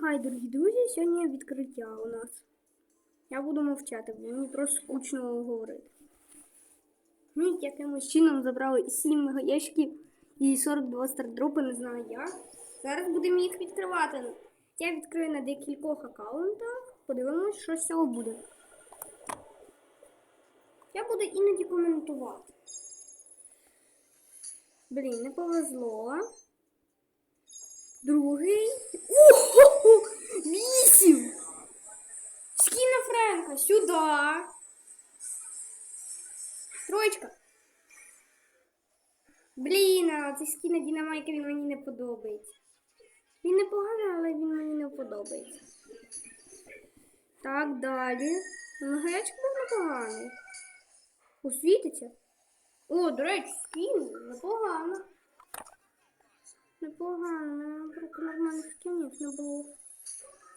хай, дорогі друзі, сьогодні відкриття у нас. Я буду мовчати, бо мені просто скучно говорити. Ми якимось чином забрали 7 ящиків і 42 стардропи, не знаю як. Зараз будемо їх відкривати. Я відкрию на декількох аккаунтах. Подивимось, що з цього буде. Я буду іноді коментувати. Блін, не повезло. Другий. Ого! Вісім! Скіна Френка, сюди. Троєчка. Блін, а цей скіна Дінамайка він мені не подобається. Він непоганий, але він мені не подобається. Так, далі. Ну, гарячка був непоганий. Освітиться? О, до речі, скін непогано. Непогано, трохи нормальних скінів не було.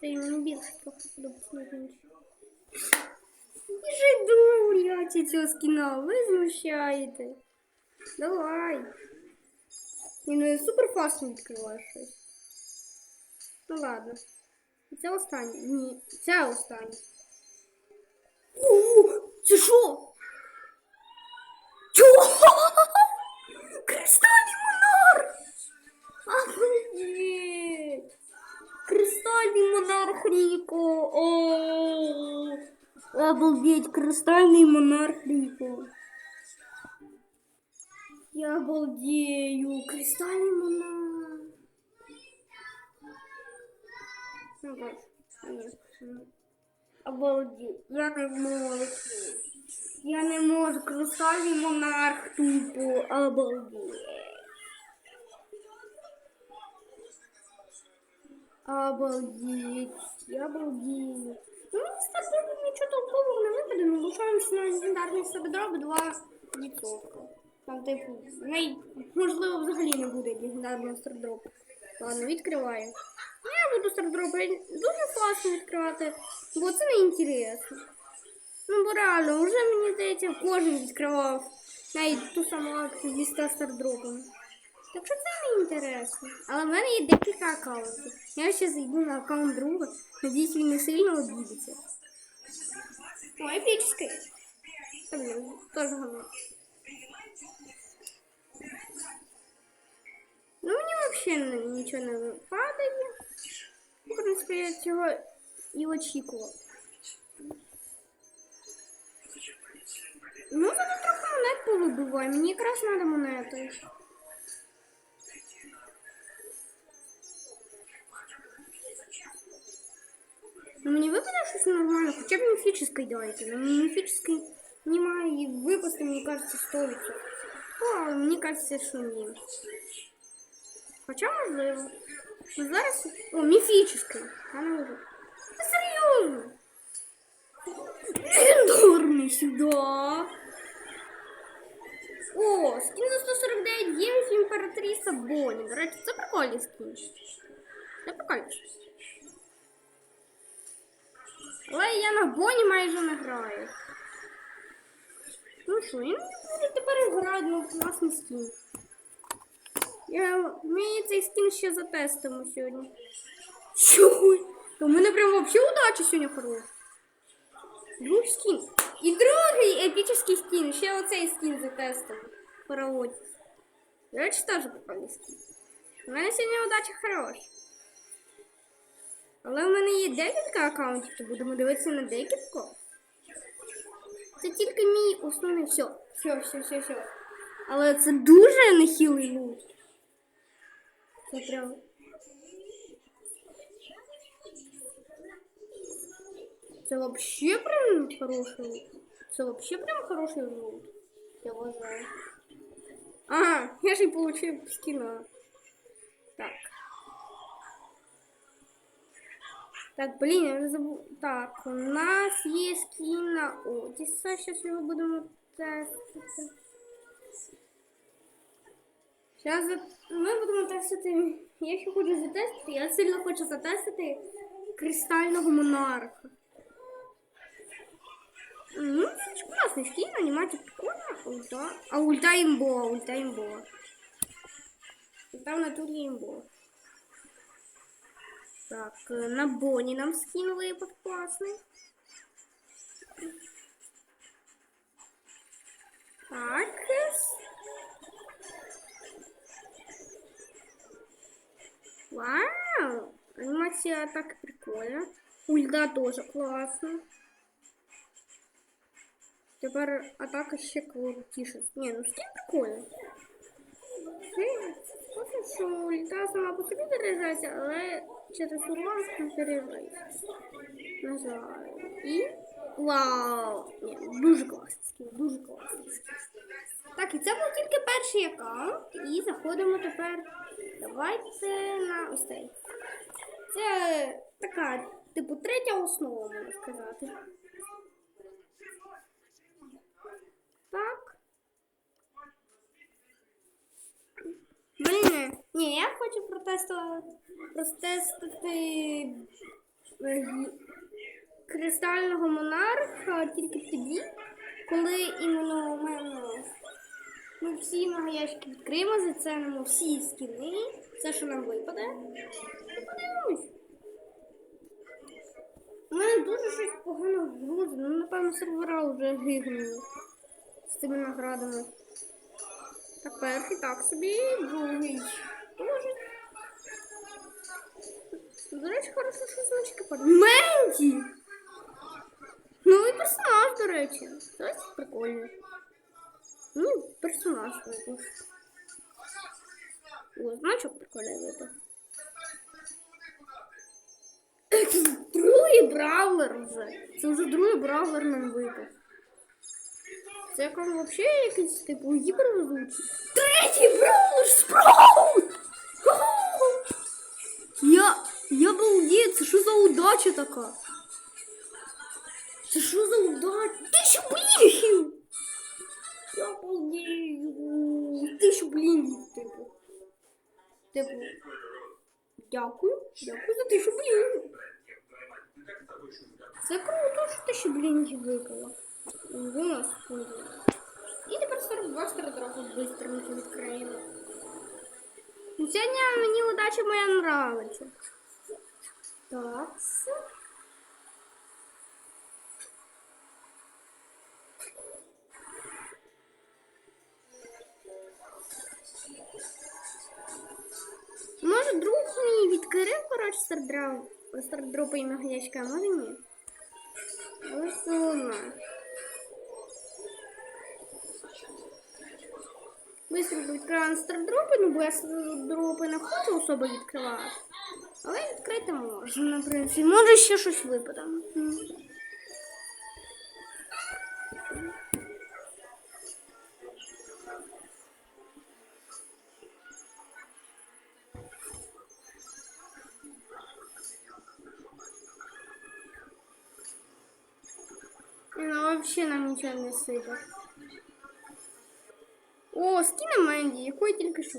Та й мені більше трохи подобається ніж інші. Біжи дуряці цього скіна, ви знущаєте. Давай. Ні, ну я супер фасно відкриваю щось. Ну ладно. Це останнє. Ні, це останнє. О, це що? Чого? Кристальный монарх Рико! Я обалдею, кристальный монарх! Ну. Обалдеть, я не можу. Я не можу, кристальний монарх тупо, обалдеть. Обалдеть, я обалдею. Ну, старту нічого толкового не випаде, ну шанс на легендарний собідроби 2%. Там, типу, най... можливо, взагалі не буде легендарного стардропу. Ладно, відкриваю. Ну, я буду стардропи дуже класно відкривати, бо це не інтересно. Ну, бо реально, вже мені здається, кожен відкривав навіть ту саму акцію зі 100 стардропами. Так що це не інтересно. Але в мене є декілька аккаунтів. Я ще зайду на аккаунт друга. Надіюсь, він не сильно обідеться. О, епічний. Та блін, теж говно. Ну, мені взагалі нічого не випадає. В принципі, я цього і очікував. Ну, вони трохи монет повибиває. Мені якраз треба монети. Ну, мені випадає щось нормально, хоча б міфічний дайте. Ну, міфічний немає і випусти, мені кажется, 100%. О, але мені кажется, що ні. Хоча можливо. Ну, зараз... О, міфічний. Я не можу. Та серйозно. Легендарний сюди. О, скін за 149 євів імператриця Бонні. До речі, це прикольний скін. Це прикольно. Але я на Боні майже не граю. Ну що, я не буду тепер грати на класний скін. Я, ми цей скін ще затестимо сьогодні. Чого? У мене прям взагалі удача сьогодні хороша. Друг скін. І другий епічний скін. Ще оцей скін затестимо. Пароводець. До речі, теж прикольний скін. У мене сьогодні удача хороша. Але в мене є декілька аккаунтів, то будемо дивитися на декілька. Це тільки мій основний все. Все, все, все, все. Але це дуже нехилий лут. Це прям. Це вообще прям хороший. Це вообще прям хороший лут. Я вважаю. А, я же и получил скина. Так. Так, блин, я забыл. Так, у нас есть скин на Отиса. Сейчас его будем тестить. Сейчас за... ми будемо тестити. Я ще хочу затестити. Я сильно хочу затестити кристального монарха. Ну, це класний скін, анімація прикольна, ульта. А ульта імбова, ульта імбова. Ульта в натурі імбова. Так, е, на Боні нам скін випав класний. Так. Вау! Анимация так прикольно. Ульда тоже классно. Тепер атака ще крутіше. Ні, ну скін прикольно. Схоже, що ульда сама по собі заряджається, але через урон не заряджається. На жаль. І... Вау! Ні, дуже класний дуже класний. Так, і це був тільки перший аккаунт. І заходимо тепер. Давайте на ось цей. Це така, типу, третя основа, можна сказати. Так. Блін, ні, я хочу протестувати, протестувати е, кристального монарха тільки тоді, коли іменно у мене ми всі магаяшки відкриємо, зацінимо всі скіни, все, що нам випаде. І подивимось. У мене дуже щось погано грузить. Ну, напевно, сервера вже гигнули з цими наградами. Так, перший так собі, другий теж. До речі, хорошо, що значки падають. Менді! Новий персонаж, до речі. Це прикольно. Ну, персонаж випав. О, значок прикольний випав. Другий бравлер вже. Це вже другий бравлер нам випав. Це він взагалі якийсь типу гіпервезучий. Третій бравлер спраут! Я. Я балдею, це що за удача така? Це що за удача? Тисячу бліхів! Я балдею! Тисячу блінгів, типу. Типу. Дякую. Дякую за тисячу блінгів. Це круто, що тисячу блінгів випало. Нас секунду. І тепер 42 стартрафу быстренько відкриємо. Ну, Сьогодні мені удача моя нравиться. Так. Може друг мій відкрив, коротше, стардроп, стардропи і магазячка, а може ні. Але все. Быстро відкриваємо стардропи, ну бо я стардропи не хочу особо відкривати. Але відкрити можна, в принципі. Може ще щось випаде. Ну, вообще нам нічого не сипе. О, скина Менді, якої тільки що.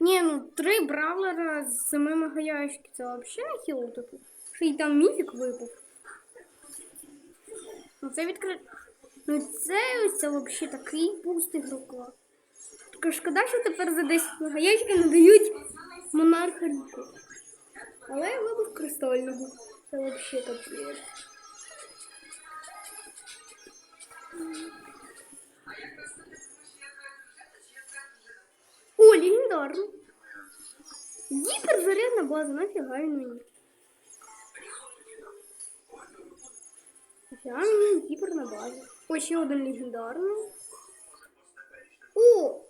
Ні, ну три бравлера з семи магаяшки. Це вообще не хіло типу. Ще й там міфік випав. Ну це відкрит. Ну це ось це вообще такий буст ігрока. Тільки шкода, що тепер за 10 магаяшки надають монарха Ріку. Але я вибув кристального. Це вообще капець. О, легендарно. Гіперзарядна база, нафіга він мені. Нафіга мені гіперна база. О, ще один легендарний. О!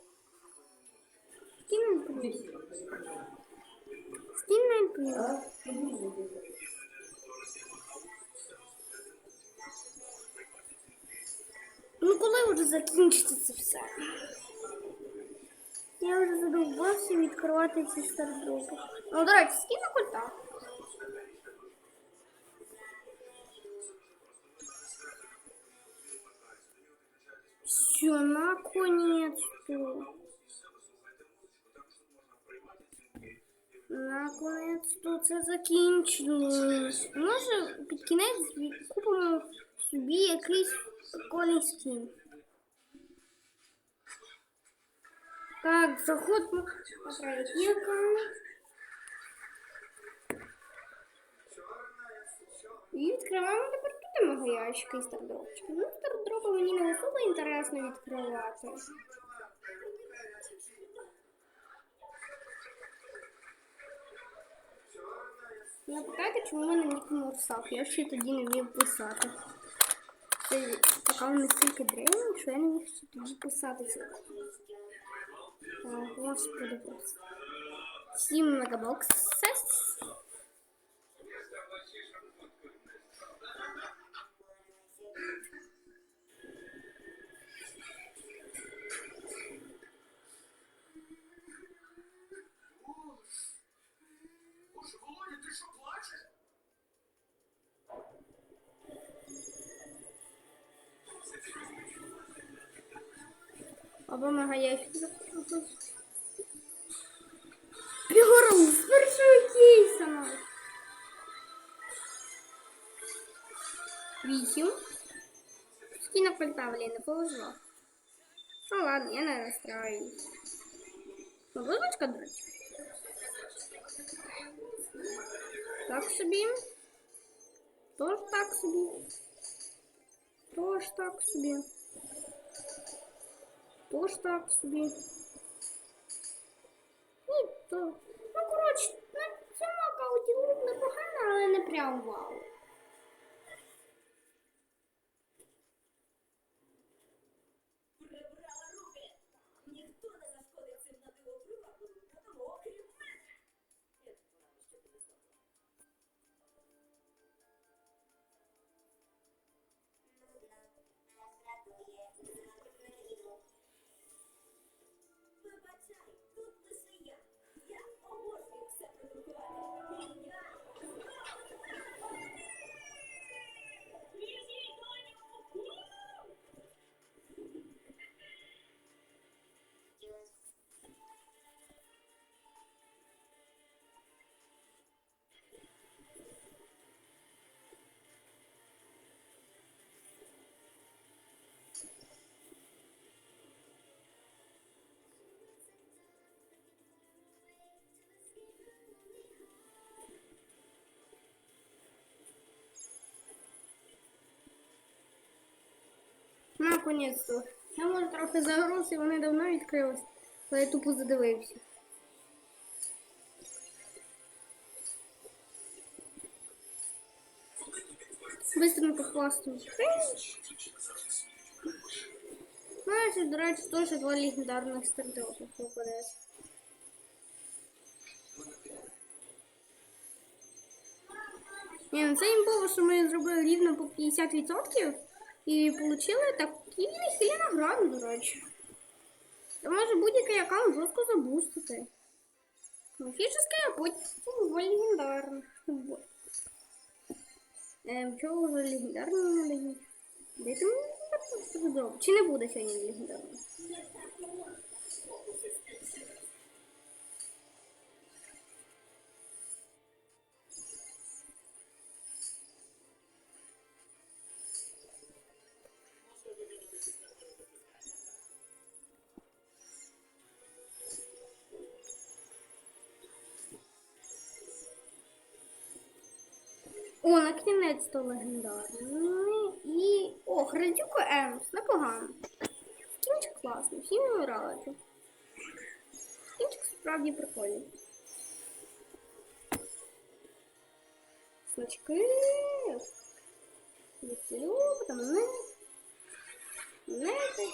Скін на плюс. На плюс. Ну коли вже закінчиться це все? Я вже відкривати ці стардропи. Ну, до речі, скину культа. Все, наконец-то. Наконець-то це закінчилось. Може, під кінець купимо собі якийсь прикольний скін. Так, заходимо на третій. І відкриваємо тепер тут мого ящика і стардропчика. Ну, стардропи мені не особо інтересно відкривати. Не питайте, чому в мене нік Мурсак. Я ще тоді не вмів писати. Це аккаунт настільки древній, що я не міг тоді писати це. О, господи, просто. 7 Або мега ящик. Пігору з першого кейса навіть. Вісім. Скіна пальта, блін, не повезло. Ну ладно, я не розстраюсь. Ну, вибачка, до речі. Так собі. Тож так собі. Тож так собі. Тож так собі. І то. Ну, коротше, на цьому аккаунті непогано, але не прям вау. Наконець-то. Я може трохи загруз, і вони давно відкрились, але я тупо задивився. Быстро похвастаюсь. Знаєш, до речі, теж два легендарних стартапів попадає. Ні, ну це імпово, що ми зробили рівно по 50% і отримали такі лихі награди, до речі. Це може будь-який аккаунт жорстко забустити. Міфічний, а потім легендарний. Ем, чого вже легендарний не дають? Дайте мені легендарний добре. Чи не буде сьогодні легендарний? О, на кінець то легендарний. І. О, Грандюко Емс, непогано. Скінчик класний, всі йому раджу. Скінчик справді прикольний. Значки. Вітлю, потім монети. Монети.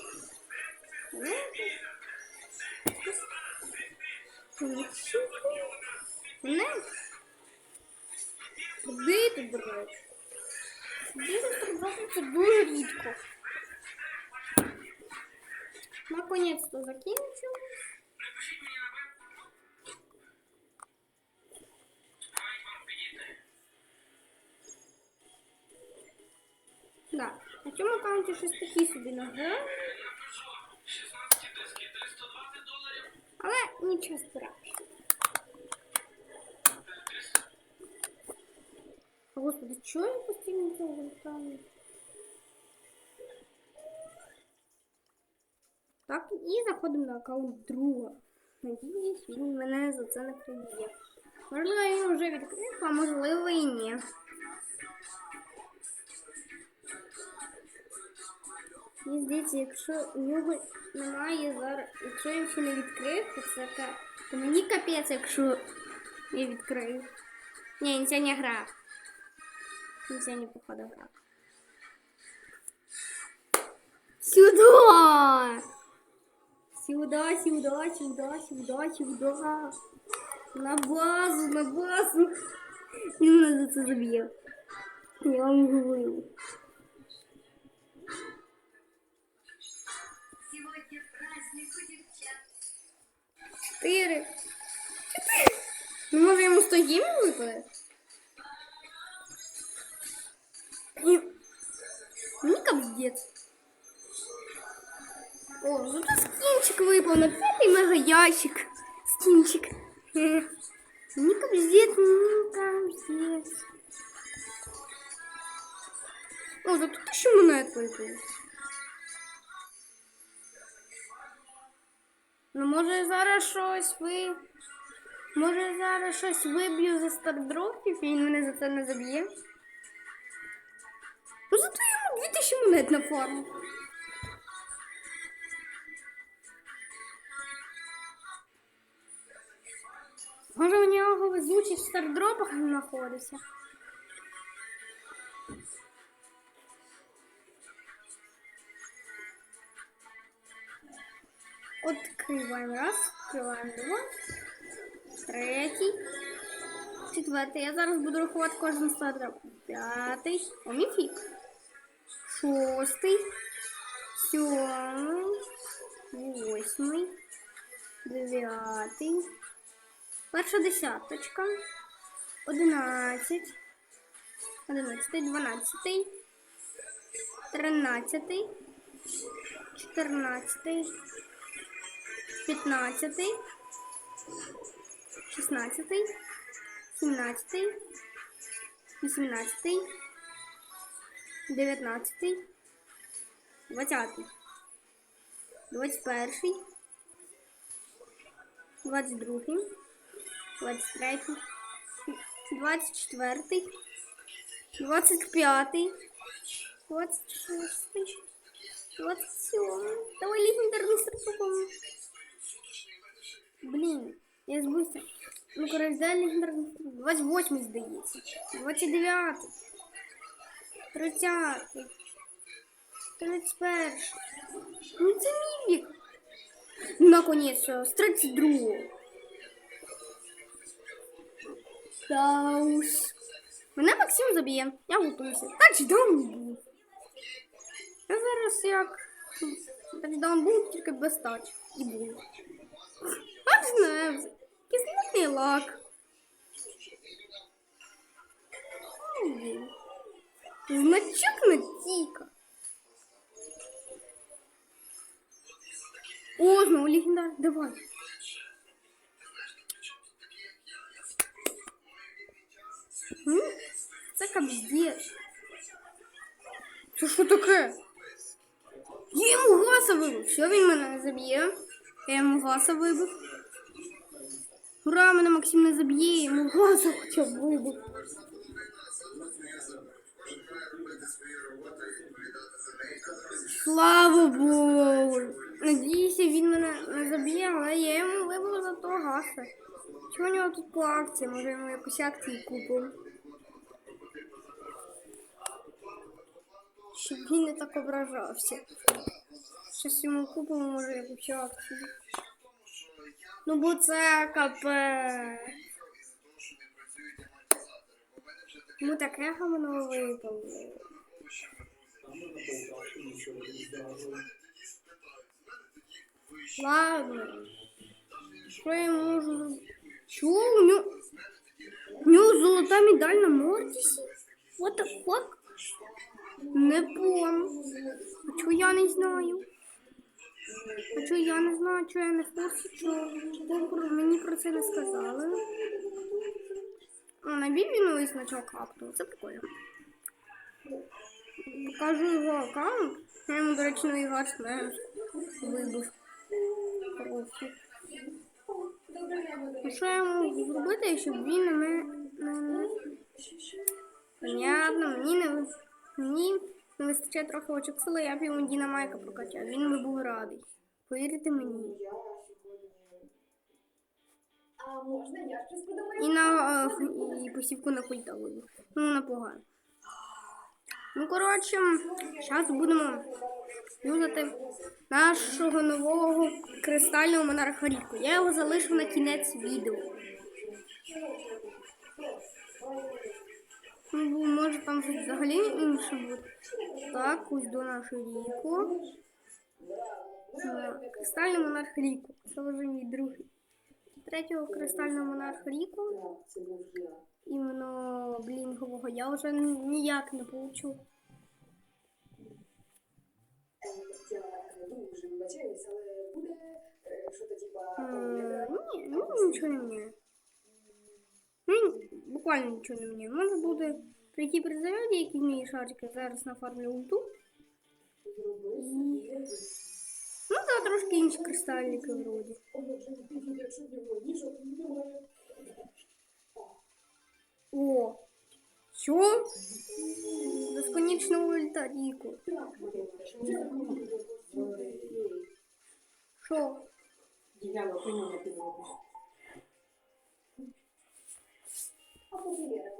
Монети. Монети. Монети. Куди ти, до речі? Куди це дуже рідко. Наконець-то підійти. Да. На цьому аккаунті щось такі собі награди, Напишу. 16 диски, 320 доларів. але нічого страшного. Господи, чого я постійно цього літаю? Так, і заходимо на аккаунт друга. Надіюсь, він мене за це не приб'є. Можливо, він вже відкрив, а можливо і ні. І здається, якщо у нього немає зараз, якщо він ще не відкрив, то це то мені капець, якщо я відкрию. Ні, це не гра. Він сьогодні походу грав. Сюда! Сюда, сюда, сюда, сюда, сюда. На базу, на базу. Він мене за це заб'є. Я вам говорю. Сегодня праздник у девчат. Чотири. Чотири. Ну, може йому 100 гімн випаде? Ні. Мені капздець. О, зато скінчик випав на п'ятий мега ящик. Скінчик. Хе. Мені капздець, мені капздець. О, зато тисячу монет випав. Ну, може зараз щось ви. Може зараз щось виб'ю за стардропів і він мене за це не заб'є. Ну зато йому 2000 монет на фарму. Може у нього везучий в стардропах знаходиться. Откриваємо раз, відкриваємо два, третій, четвертий. Я зараз буду рахувати кожен стартап. П'ятий, о, міфік. Шостий, сьомий, восьмий, дев'ятий, перша десяточка, одинадцять, одинадцятий, дванадцятий, тринадцятий, чотирнадцятий. 15, 16, 17, 18, 19, 20, 21, 22, 23, 24, 25, 26, 27. Давай легендарный саркофаг. Блін, я збився. Ну, коротше, далі легендарний 28 здається. 29. 30. 31. Ну це мій вік. Наконець, з 32. Та уж. Мене Максим заб'є. Я готуюся. Тачдаун був. Я зараз як тачдаун був, тільки без тач. І був. А знаю, кислотний лак. Ой, Значок на тіка. О, знову легендар. Давай. М? Це капздець. Це що таке? Я йому гаса вибив. Все, він мене не заб'є. Я йому гаса вибив. Ура, мене Максим не заб'є, йому гаса хоча б. Слава Богу. Надіюся, він мене не заб'є, але я йому вибив за то гаса. Чого у нього тут по акції? Може йому якусь акцію купив. Щоб він не так ображався. Щось йому купимо, може якусь акцію. Ну, бо це капе. Ну таке гамно випало. Ладно. Що я можу? Чого? У нього... У нього золота медаль на Мортісі? What the fuck? Не пом. А чого я не знаю? А чого я не знаю, чого я не курсі, чого мені про це не сказали. А, на Бібі новий значок капнув, це прикольно. Покажу його аккаунт. Я йому, до речі, новий гашмен вибив. Ну, що я можу зробити, щоб він не... не... Понятно, мені не... Мені Не вистачає трохи очок сили, я б йому Діна Майка прокачав. Він би був радий. Повірте мені. І на е, і посівку на культову. Ну, вона погана. Ну, коротше, зараз будемо юзати нашого нового кристального монарха Ріку. Я його залишу на кінець відео. Ну, може там щось взагалі інше буде. Так, ось до нашого Ріку. Кристальний монарх Ріку. Це вже мій другий. Третього кристального монарха Ріку. Іменно блінгового я вже ніяк не получу. Ні, ну нічого не мені. Ну, буквально нічого не мені. Може буде прийти при заряді, які вміє шарики зараз на фармлі ульту. І... Ну, та трошки інші кристальники вроді. Якщо. О! Що? Безконечно ульта Ріку. Що? А поки Лера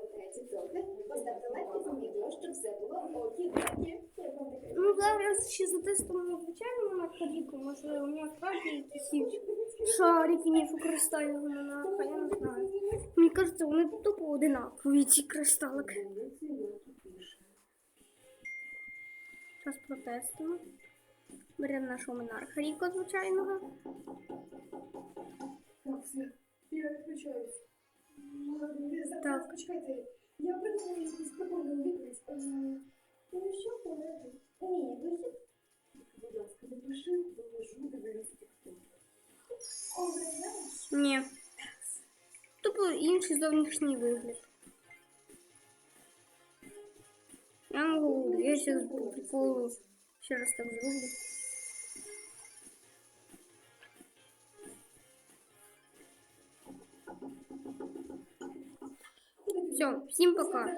поставте лайк відео, щоб все було? Ну, зараз ще затестимо звичайно на Ріку. Може, у нього справді якісь інші шарики, ніж у кристального монарха, я не знаю. Мені кажеться, вони тупо одинакові, ці кристалики. Зараз протестимо. Беремо нашого монарха Ріко звичайного. Так, я відключаюсь. Так. Так, чекайте, я придумала якусь прикольну відповідь. Е, Ну що, колеги? Ні, вихід. Будь ласка, напиши, доложу, дивись тікток. Ображаєш? Ні. Тупо інший зовнішній вигляд. Я можу, я зараз по приколу ще раз так зроблю. Все, всім пока.